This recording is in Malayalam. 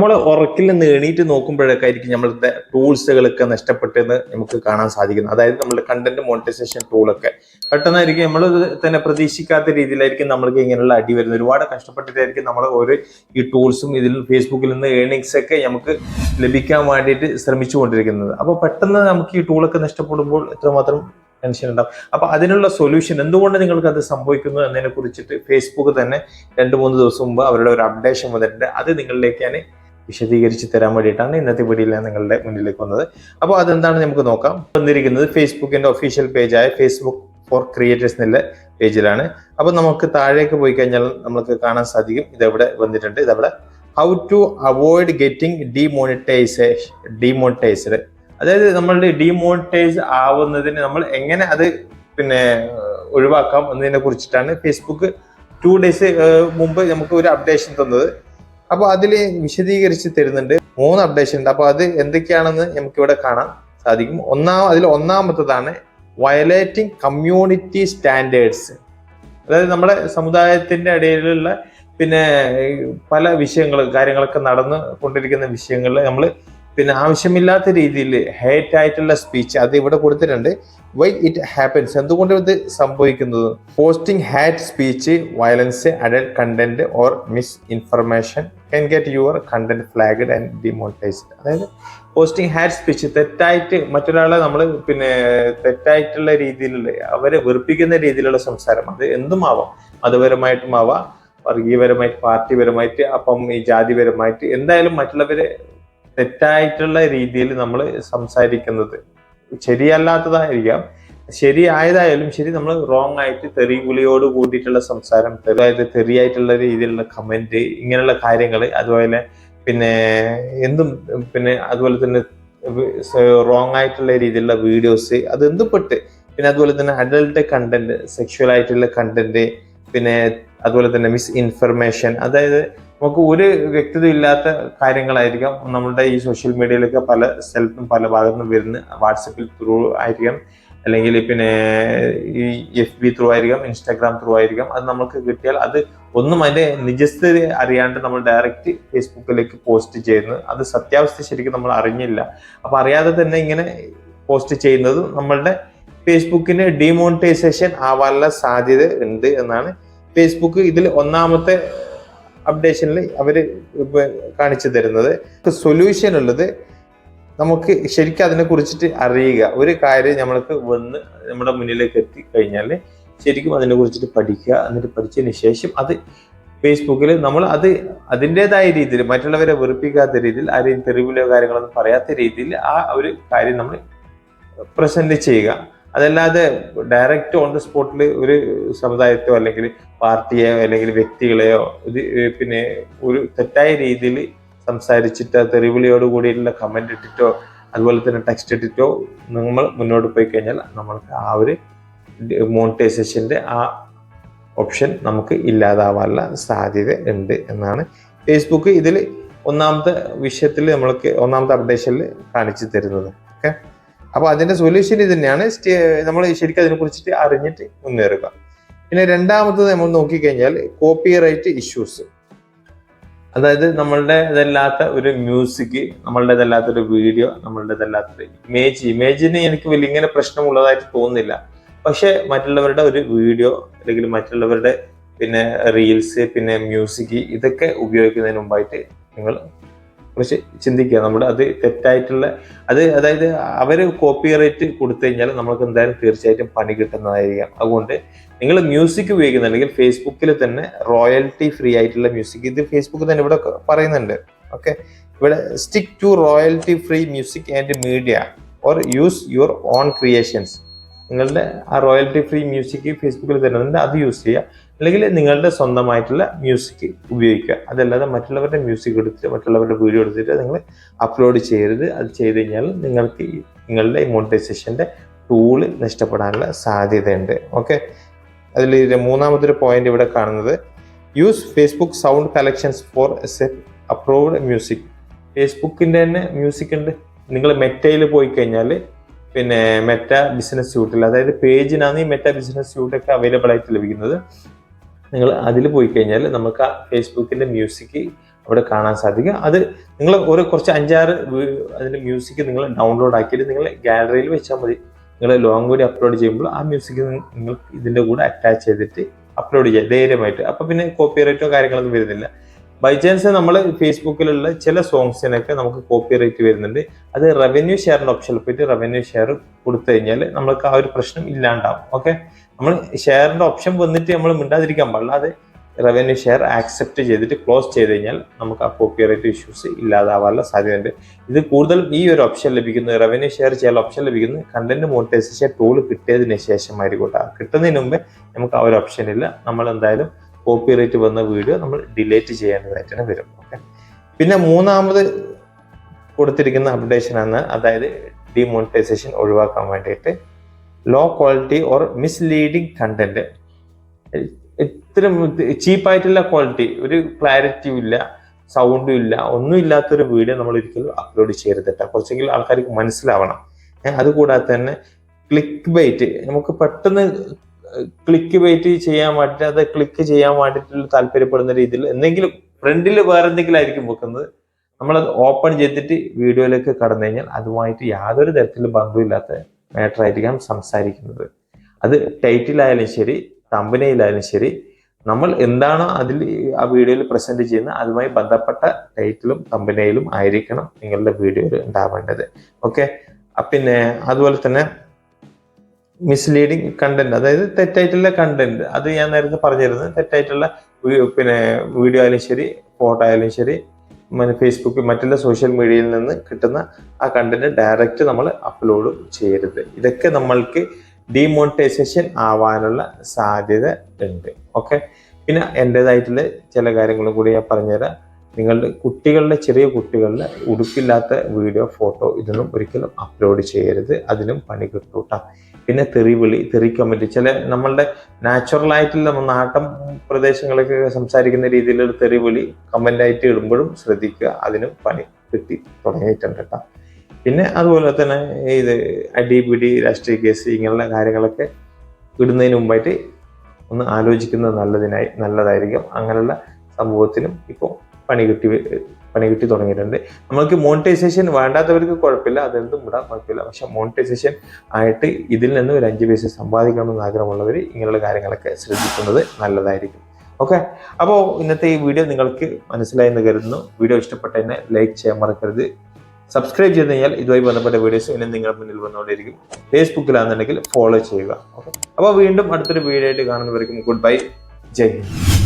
നമ്മൾ ഉറക്കിൽ നിന്ന് എണീറ്റ് നോക്കുമ്പോഴൊക്കെ ആയിരിക്കും നമ്മളുടെ ടൂൾസുകളൊക്കെ നഷ്ടപ്പെട്ടെന്ന് നമുക്ക് കാണാൻ സാധിക്കുന്നത് അതായത് നമ്മുടെ കണ്ടന്റ് മോണിറ്റൈസേഷൻ ടൂളൊക്കെ പെട്ടെന്നായിരിക്കും നമ്മൾ തന്നെ പ്രതീക്ഷിക്കാത്ത രീതിയിലായിരിക്കും നമ്മൾക്ക് ഇങ്ങനെയുള്ള അടി വരുന്നത്. ഒരുപാട് കഷ്ടപ്പെട്ടിട്ടായിരിക്കും നമ്മൾ ഓരോ ഈ ടൂൾസും ഇതിൽ ഫേസ്ബുക്കിൽ നിന്ന് ഏണിങ്സ് ഒക്കെ നമുക്ക് ലഭിക്കാൻ വേണ്ടിയിട്ട് ശ്രമിച്ചുകൊണ്ടിരിക്കുന്നത്. അപ്പോൾ പെട്ടെന്ന് നമുക്ക് ഈ ടൂളൊക്കെ നഷ്ടപ്പെടുമ്പോൾ എത്രമാത്രം ടെൻഷൻ ഉണ്ടാവും. അപ്പൊ അതിനുള്ള സൊല്യൂഷൻ എന്തുകൊണ്ട് നിങ്ങൾക്ക് അത് സംഭവിക്കുന്നു എന്നതിനെ കുറിച്ചിട്ട് ഫേസ്ബുക്ക് തന്നെ രണ്ട് മൂന്ന് ദിവസം മുമ്പ് അവരുടെ ഒരു അപ്ഡേഷൻ വന്നിട്ടുണ്ട്. അത് നിങ്ങളിലേക്ക് ഞാൻ വിശദീകരിച്ച് തരാൻ വേണ്ടിയിട്ടാണ് ഇന്നത്തെ വീഡിയോയിൽ ഞാൻ നിങ്ങളുടെ മുന്നിലേക്ക് വന്നത്. അപ്പോൾ അതെന്താണ് നമുക്ക് നോക്കാം. വന്നിരിക്കുന്നത് ഫേസ്ബുക്കിന്റെ ഒഫീഷ്യൽ പേജായ ഫേസ്ബുക്ക് ഫോർ ക്രിയേറ്റേഴ്സ് എന്നുള്ള പേജിലാണ് അപ്പോൾ നമുക്ക് താഴേക്ക് പോയി കഴിഞ്ഞാൽ നമുക്ക് കാണാൻ സാധിക്കും. ഇതെവിടെ വന്നിട്ടുണ്ട്. ഇതവിടെ how to avoid getting demonetization demonetized അതായത് നമ്മളുടെ ഡിമോണിറ്റൈസ് ആവുന്നതിന് നമ്മൾ എങ്ങനെ അത് പിന്നെ ഒഴിവാക്കാം എന്നതിനെ കുറിച്ചിട്ടാണ് ഫേസ്ബുക്ക് ടു ഡേയ്സ് മുമ്പ് നമുക്ക് ഒരു അപ്ഡേഷൻ തന്നത്. അപ്പോൾ അതിൽ വിശദീകരിച്ച് തരുന്നുണ്ട്. മൂന്ന് അപ്ഡേഷൻ ഉണ്ട്. അപ്പോൾ അത് എന്തൊക്കെയാണെന്ന് നമുക്ക് ഇവിടെ കാണാൻ സാധിക്കും. ഒന്നാം അതിൽ ഒന്നാമത്തതാണ് വയലേറ്റിംഗ് കമ്മ്യൂണിറ്റി സ്റ്റാൻഡേർഡ്സ് അതായത് നമ്മുടെ സമുദായത്തിന്റെ ഇടയിലുള്ള പിന്നെ പല വിഷയങ്ങൾ കാര്യങ്ങളൊക്കെ നടന്നു കൊണ്ടിരിക്കുന്ന വിഷയങ്ങളിൽ നമ്മൾ പിന്നെ ആവശ്യമില്ലാത്ത രീതിയിൽ ഹേറ്റ് ആയിട്ടുള്ള സ്പീച്ച് അത് ഇവിടെ കൊടുത്തിട്ടുണ്ട്. വൈ ഇറ്റ് ഹാപ്പൻസ് എന്തുകൊണ്ട് ഇത് സംഭവിക്കുന്നത്? Posting hate speech violence adult content or misinformation can get your content flagged and demonetized അതായത് പോസ്റ്റിംഗ് ഹാറ്റ് സ്പീച്ച് തെറ്റായിട്ട് മറ്റൊരാളെ നമ്മൾ പിന്നെ തെറ്റായിട്ടുള്ള രീതിയിലുള്ള അവരെ വെറുപ്പിക്കുന്ന രീതിയിലുള്ള സംസാരം. അത് എന്തും ആവാം മതപരമായിട്ടും ആവാം വർഗീയപരമായിട്ട് പാർട്ടിപരമായിട്ട് അപ്പം ഈ ജാതിപരമായിട്ട് എന്തായാലും മറ്റുള്ളവരെ തെറ്റായിട്ടുള്ള രീതിയിൽ നമ്മൾ സംസാരിക്കുന്നത് ശരിയല്ലാത്തതായിരിക്കാം. ശരിയായതായാലും ശരി നമ്മൾ റോങ് ആയിട്ട് തെറി വിളിയോട് കൂടിയിട്ടുള്ള സംസാരം അതായത് തെറിയായിട്ടുള്ള രീതിയിലുള്ള കമന്റ് ഇങ്ങനെയുള്ള കാര്യങ്ങൾ അതുപോലെ പിന്നെ എന്തും പിന്നെ അതുപോലെ തന്നെ റോങ് ആയിട്ടുള്ള രീതിയിലുള്ള വീഡിയോസ് അത് എന്തും പെട്ട് പിന്നെ അതുപോലെ തന്നെ അഡൽട്ട് കണ്ടന്റ് സെക്ഷുവൽ ആയിട്ടുള്ള കണ്ടന്റ് പിന്നെ അതുപോലെ തന്നെ മിസ് ഇൻഫർമേഷൻ അതായത് നമുക്ക് ഒരു വ്യക്തത ഇല്ലാത്ത കാര്യങ്ങളായിരിക്കാം നമ്മളുടെ ഈ സോഷ്യൽ മീഡിയയിലൊക്കെ പല സ്ഥലത്തും പല ഭാഗത്തും വരുന്ന വാട്സപ്പിൽ ത്രൂ ആയിരിക്കാം. അല്ലെങ്കിൽ പിന്നെ ഈ എഫ് ബി ത്രൂ ആയിരിക്കാം ഇൻസ്റ്റാഗ്രാം ത്രൂ ആയിരിക്കാം അത് നമുക്ക് കിട്ടിയാൽ അത് ഒന്നും അതിന്റെ നിജസ്ഥിതി അറിയാണ്ട് നമ്മൾ ഡയറക്റ്റ് ഫേസ്ബുക്കിലേക്ക് പോസ്റ്റ് ചെയ്യുന്നത്. അത് സത്യാവസ്ഥ ശരിക്കും നമ്മൾ അറിഞ്ഞില്ല. അപ്പൊ അറിയാതെ തന്നെ ഇങ്ങനെ പോസ്റ്റ് ചെയ്യുന്നത് നമ്മളുടെ ഫേസ്ബുക്കിന് ഡിമോണിറ്റൈസേഷൻ ആവാനുള്ള സാധ്യത ഉണ്ട് എന്നാണ് ഫേസ്ബുക്ക് ഇതിൽ ഒന്നാമത്തെ അപ്ഡേഷനിൽ അവർ കാണിച്ചു തരുന്നത്. സൊല്യൂഷൻ ഉള്ളത് നമുക്ക് ശരിക്കും അതിനെ കുറിച്ചിട്ട് അറിയുക. ഒരു കാര്യം നമ്മൾക്ക് വന്ന് നമ്മുടെ മുന്നിലേക്ക് എത്തി കഴിഞ്ഞാൽ ശരിക്കും അതിനെ കുറിച്ചിട്ട് പഠിക്കുക എന്നിട്ട് പഠിച്ചതിന് ശേഷം അത് ഫേസ്ബുക്കിൽ നമ്മൾ അത് അതിന്റെതായ രീതിയിൽ മറ്റുള്ളവരെ വെറുപ്പിക്കാത്ത രീതിയിൽ ആരെയും തെറിവിലോ കാര്യങ്ങളൊന്നും പറയാത്ത രീതിയിൽ ആ ഒരു കാര്യം നമ്മൾ പ്രസന്റ് ചെയ്യുക. അതല്ലാതെ ഡയറക്റ്റ് ഓൺ ദ സ്പോട്ടിൽ ഒരു സമുദായത്തെയോ അല്ലെങ്കിൽ പാർട്ടിയെയോ അല്ലെങ്കിൽ വ്യക്തികളെയോ ഇത് പിന്നെ ഒരു തെറ്റായ രീതിയിൽ സംസാരിച്ചിട്ട് തെറിവിളിയോട് കൂടിയിട്ടുള്ള കമന്റ് ഇട്ടിട്ടോ അതുപോലെ തന്നെ ടെക്സ്റ്റ് ഇട്ടിട്ടോ നമ്മൾ മുന്നോട്ട് പോയി കഴിഞ്ഞാൽ നമ്മൾക്ക് ആ ഒരു മോണിറ്റൈസേഷന്റെ ആ ഓപ്ഷൻ നമുക്ക് ഇല്ലാതാവാനുള്ള സാധ്യത ഉണ്ട് എന്നാണ് ഫേസ്ബുക്ക് ഇതിൽ ഒന്നാമത്തെ വിഷയത്തിൽ നമ്മൾക്ക് ഒന്നാമത്തെ അപ്ഡേഷനിൽ കാണിച്ചു തരുന്നത്. ഓക്കെ അപ്പോൾ അതിന്റെ സൊല്യൂഷൻ ഇത് തന്നെയാണ്. നമ്മൾ ശരിക്കും അതിനെ കുറിച്ചിട്ട് അറിഞ്ഞിട്ട് മുന്നേറുക. പിന്നെ രണ്ടാമത്തത് നമ്മൾ നോക്കിക്കഴിഞ്ഞാൽ കോപ്പി റൈറ്റ് ഇഷ്യൂസ് അതായത് നമ്മളുടെ ഇതല്ലാത്ത ഒരു മ്യൂസിക് നമ്മളുടേതല്ലാത്ത ഒരു വീഡിയോ നമ്മളുടേതല്ലാത്തൊരു ഇമേജ് ഇമേജിന് എനിക്ക് വലിയ ഇങ്ങനെ പ്രശ്നമുള്ളതായിട്ട് തോന്നുന്നില്ല. പക്ഷെ മറ്റുള്ളവരുടെ ഒരു വീഡിയോ അല്ലെങ്കിൽ മറ്റുള്ളവരുടെ പിന്നെ റീൽസ് പിന്നെ മ്യൂസിക് ഇതൊക്കെ ഉപയോഗിക്കുന്നതിന് മുമ്പായിട്ട് നിങ്ങൾ കുറച്ച് ചിന്തിക്കുക. നമ്മുടെ അത് തെറ്റായിട്ടുള്ള അത് അതായത് അവർ കോപ്പി റൈറ്റ് കൊടുത്തു കഴിഞ്ഞാൽ നമുക്ക് എന്തായാലും തീർച്ചയായിട്ടും പണി കിട്ടുന്നതായിരിക്കാം. അതുകൊണ്ട് നിങ്ങൾ മ്യൂസിക് ഉപയോഗിക്കുന്നുണ്ടെങ്കിൽ ഫേസ്ബുക്കിൽ തന്നെ റോയൽറ്റി ഫ്രീ ആയിട്ടുള്ള മ്യൂസിക് ഇത് ഫേസ്ബുക്ക് തന്നെ ഇവിടെ പറയുന്നുണ്ട്. ഓക്കെ ഇവിടെ stick to royalty free music and media or use your own creations നിങ്ങളുടെ ആ റോയൽറ്റി ഫ്രീ മ്യൂസിക് ഫേസ്ബുക്കിൽ തരുന്നുണ്ട്. അത് യൂസ് ചെയ്യുക. അല്ലെങ്കിൽ നിങ്ങളുടെ സ്വന്തമായിട്ടുള്ള മ്യൂസിക് ഉപയോഗിക്കുക. അതല്ലാതെ മറ്റുള്ളവരുടെ മ്യൂസിക് എടുത്തിട്ട് മറ്റുള്ളവരുടെ വീഡിയോ എടുത്തിട്ട് നിങ്ങൾ അപ്ലോഡ് ചെയ്യരുത്. അത് ചെയ്ത് കഴിഞ്ഞാൽ നിങ്ങൾക്ക് നിങ്ങളുടെ മോണിറ്റൈസേഷന്റെ ടൂൾ നഷ്ടപ്പെടാനുള്ള സാധ്യതയുണ്ട്. ഓക്കെ അതിൽ മൂന്നാമതൊരു പോയിന്റ് ഇവിടെ കാണുന്നത്. Use Facebook sound collections for approved music ഫേസ്ബുക്കിന്റെ തന്നെ മ്യൂസിക് ഉണ്ട്. നിങ്ങൾ മെറ്റയിൽ പോയി കഴിഞ്ഞാൽ പിന്നെ മെറ്റ ബിസിനസ് സ്യൂട്ടിൽ അതായത് പേജിനാണ് ഈ മെറ്റ ബിസിനസ് സ്യൂട്ടൊക്കെ അവൈലബിൾ ആയിട്ട് ലഭിക്കുന്നത്. നിങ്ങൾ അതിൽ പോയി കഴിഞ്ഞാൽ നമുക്ക് ആ ഫേസ്ബുക്കിന്റെ മ്യൂസിക് അവിടെ കാണാൻ സാധിക്കും. അത് നിങ്ങൾ ഒരു കുറച്ച് അഞ്ചാറ് അതിന്റെ മ്യൂസിക് നിങ്ങൾ ഡൗൺലോഡ് ആക്കിയിട്ട് നിങ്ങൾ ഗാലറിയിൽ വെച്ചാൽ മതി. നിങ്ങൾ ലോങ് കൂടി അപ്ലോഡ് ചെയ്യുമ്പോൾ ആ മ്യൂസിക് നിങ്ങൾ ഇതിന്റെ കൂടെ അറ്റാച്ച് ചെയ്തിട്ട് അപ്ലോഡ് ചെയ്യാം. ധൈര്യമായിട്ട്. അപ്പം പിന്നെ കോപ്പി കോപ്പിറൈറ്റോ കാര്യങ്ങളൊന്നും വരുന്നില്ല. ബൈ ചാൻസ് നമ്മൾ ഫേസ്ബുക്കിലുള്ള ചില സോങ്സിനൊക്കെ നമുക്ക് കോപ്പി കോപ്പിറൈറ്റ് വരുന്നുണ്ട്. അത് റവന്യൂ ഷെയറിന്റെ ഓപ്ഷനിൽ പോയിട്ട് റവന്യൂ ഷെയർ കൊടുത്തു കഴിഞ്ഞാൽ നമ്മൾക്ക് ആ ഒരു പ്രശ്നം ഇല്ലാണ്ടാവും. ഓക്കെ നമ്മൾ ഷെയറിന്റെ ഓപ്ഷൻ വന്നിട്ട് നമ്മൾ മിണ്ടാതിരിക്കാൻ പാടില്ല. അത് റവന്യൂ ഷെയർ ആക്സെപ്റ്റ് ചെയ്തിട്ട് ക്ലോസ് ചെയ്ത് കഴിഞ്ഞാൽ നമുക്ക് ആ കോപ്പി കോപ്പിറൈറ്റ് ഇഷ്യൂസ് ഇല്ലാതാവാനുള്ള സാധ്യതയുണ്ട്. ഇത് കൂടുതൽ ഈ ഒരു ഓപ്ഷൻ ലഭിക്കുന്നത് റവന്യൂ ഷെയർ ചെയ്യാൻ ഓപ്ഷൻ ലഭിക്കുന്നത് കണ്ടന്റ് മോണിറ്റൈസേഷൻ ടൂൾ കിട്ടിയതിന് ശേഷമായിരിക്കും കേട്ടോ. കിട്ടുന്നതിന് മുമ്പേ നമുക്ക് ആ ഒരു ഓപ്ഷൻ ഇല്ല. നമ്മൾ എന്തായാലും കോപ്പിറൈറ്റ് വന്ന വീഡിയോ നമ്മൾ ഡിലേറ്റ് ചെയ്യേണ്ടതായിട്ടാണ് വരും ഓക്കെ പിന്നെ മൂന്നാമത് കൊടുത്തിരിക്കുന്ന അപ്ഡേഷൻ ആണ് അതായത് ഡിമോണിറ്റൈസേഷൻ ഒഴിവാക്കാൻ വേണ്ടിയിട്ട് low quality or misleading content ഇത്ര ചീപ്പായിട്ടുള്ള ക്വാളിറ്റി ഒരു ക്ലാരിറ്റിയും ഇല്ല സൗണ്ടും ഇല്ല ഒന്നും ഇല്ലാത്തൊരു വീഡിയോ നമ്മൾ ഒരിക്കലും അപ്ലോഡ് ചെയ്യരുത് കുറച്ചെങ്കിലും ആൾക്കാർക്ക് മനസ്സിലാവണം. അതുകൂടാതെ തന്നെ ക്ലിക്ക് ബൈറ്റ് നമുക്ക് പെട്ടെന്ന് ക്ലിക്ക് വെയിറ്റ് ചെയ്യാൻ അത് ക്ലിക്ക് ചെയ്യാൻ വേണ്ടിയിട്ട് താല്പര്യപ്പെടുന്ന രീതിയിൽ എന്തെങ്കിലും ഫ്രണ്ടിൽ വേറെ എന്തെങ്കിലും ആയിരിക്കും വെക്കുന്നത്. നമ്മളത് ഓപ്പൺ ചെയ്തിട്ട് വീഡിയോയിലേക്ക് കടന്നു കഴിഞ്ഞാൽ അതുമായിട്ട് യാതൊരു തരത്തിലും ബന്ധമില്ലാത്ത മാറ്റർ ആയിരിക്കാം സംസാരിക്കുന്നത്. അത് ടൈറ്റിലായാലും ശരി തമ്പനയിലായാലും ശരി നമ്മൾ എന്താണോ അതിൽ ആ വീഡിയോയിൽ പ്രസന്റ് ചെയ്യുന്നത് അതുമായി ബന്ധപ്പെട്ട ടൈറ്റിലും തമ്പനയിലും ആയിരിക്കണം നിങ്ങളുടെ വീഡിയോയിൽ ഉണ്ടാവേണ്ടത്. ഓക്കെ പിന്നെ അതുപോലെ തന്നെ മിസ്ലീഡിങ് കണ്ടന്റ് അതായത് തെറ്റായിട്ടുള്ള കണ്ടന്റ് അത് ഞാൻ നേരത്തെ പറഞ്ഞിരുന്നു. തെറ്റായിട്ടുള്ള പിന്നെ വീഡിയോ ആയാലും ശരി ഫോട്ടോ ആയാലും ശരി ഫേസ്ബുക്ക് മറ്റുള്ള സോഷ്യൽ മീഡിയയിൽ നിന്ന് കിട്ടുന്ന ആ കണ്ടന്റ് ഡയറക്റ്റ് നമ്മൾ അപ്ലോഡ് ചെയ്യരുത്. ഇതൊക്കെ നമ്മൾക്ക് ഡിമോണിറ്റൈസേഷൻ ആവാനുള്ള സാധ്യത ഉണ്ട്. ഓക്കെ പിന്നെ എന്റെതായിട്ടുള്ള ചില കാര്യങ്ങളും കൂടി ഞാൻ പറഞ്ഞുതരാം. നിങ്ങളുടെ കുട്ടികളുടെ ചെറിയ കുട്ടികളുടെ ഉടുപ്പില്ലാത്ത വീഡിയോ ഫോട്ടോ ഇതൊന്നും ഒരിക്കലും അപ്ലോഡ് ചെയ്യരുത്. അതിനും പണി കിട്ടൂട്ട. പിന്നെ തെറിവിളി തെറി കമന്റ് ചില നമ്മളുടെ നാച്ചുറൽ ആയിട്ടുള്ള നമ്മൾ നാട്ടം പ്രദേശങ്ങളൊക്കെ സംസാരിക്കുന്ന രീതിയിലുള്ള തെറിവിളി കമന്റ് ആയിട്ട് ഇടുമ്പോഴും ശ്രദ്ധിക്കുക. അതിനും പണി കിട്ടി തുടങ്ങിയിട്ടുണ്ട് കേട്ടോ പിന്നെ അതുപോലെ തന്നെ ഇത് അടിപിടി രാഷ്ട്രീയ കേസ് ഇങ്ങനെയുള്ള കാര്യങ്ങളൊക്കെ ഇടുന്നതിന് മുമ്പായിട്ട് ഒന്ന് ആലോചിക്കുന്നത് നല്ലതിനായി നല്ലതായിരിക്കും. അങ്ങനെയുള്ള സംഭവത്തിനും ഇപ്പോൾ പണി കിട്ടി പണി കിട്ടി തുടങ്ങിയിട്ടുണ്ട്. നമ്മൾക്ക് മോണിറ്റൈസേഷൻ വേണ്ടാത്തവർക്ക് കുഴപ്പമില്ല അതെന്തും വിടാൻ കുഴപ്പമില്ല. പക്ഷെ മോണിറ്റൈസേഷൻ ആയിട്ട് ഇതിൽ നിന്ന് ഒരു അഞ്ച് പൈസ സമ്പാദിക്കണമെന്ന് ആഗ്രഹമുള്ളവർ ഇങ്ങനെയുള്ള കാര്യങ്ങളൊക്കെ ശ്രദ്ധിക്കുന്നത് നല്ലതായിരിക്കും. ഓക്കെ അപ്പോൾ ഇന്നത്തെ ഈ വീഡിയോ നിങ്ങൾക്ക് മനസ്സിലായെന്ന് കരുതുന്നു. വീഡിയോ ഇഷ്ടപ്പെട്ടതിനെ ലൈക്ക് ചെയ്യാൻ മറക്കരുത്. സബ്സ്ക്രൈബ് ചെയ്ത് കഴിഞ്ഞാൽ ഇതുമായി ബന്ധപ്പെട്ട വീഡിയോസ് ഇനി നിങ്ങൾ മുന്നിൽ വന്നുകൊണ്ടിരിക്കും ഫേസ്ബുക്കിലാണെന്നുണ്ടെങ്കിൽ ഫോളോ ചെയ്യുക. ഓക്കെ അപ്പോൾ വീണ്ടും അടുത്തൊരു വീഡിയോ ആയിട്ട് കാണുന്നവർക്കും ഗുഡ് ബൈ ജയ് ഹിന്ദ്.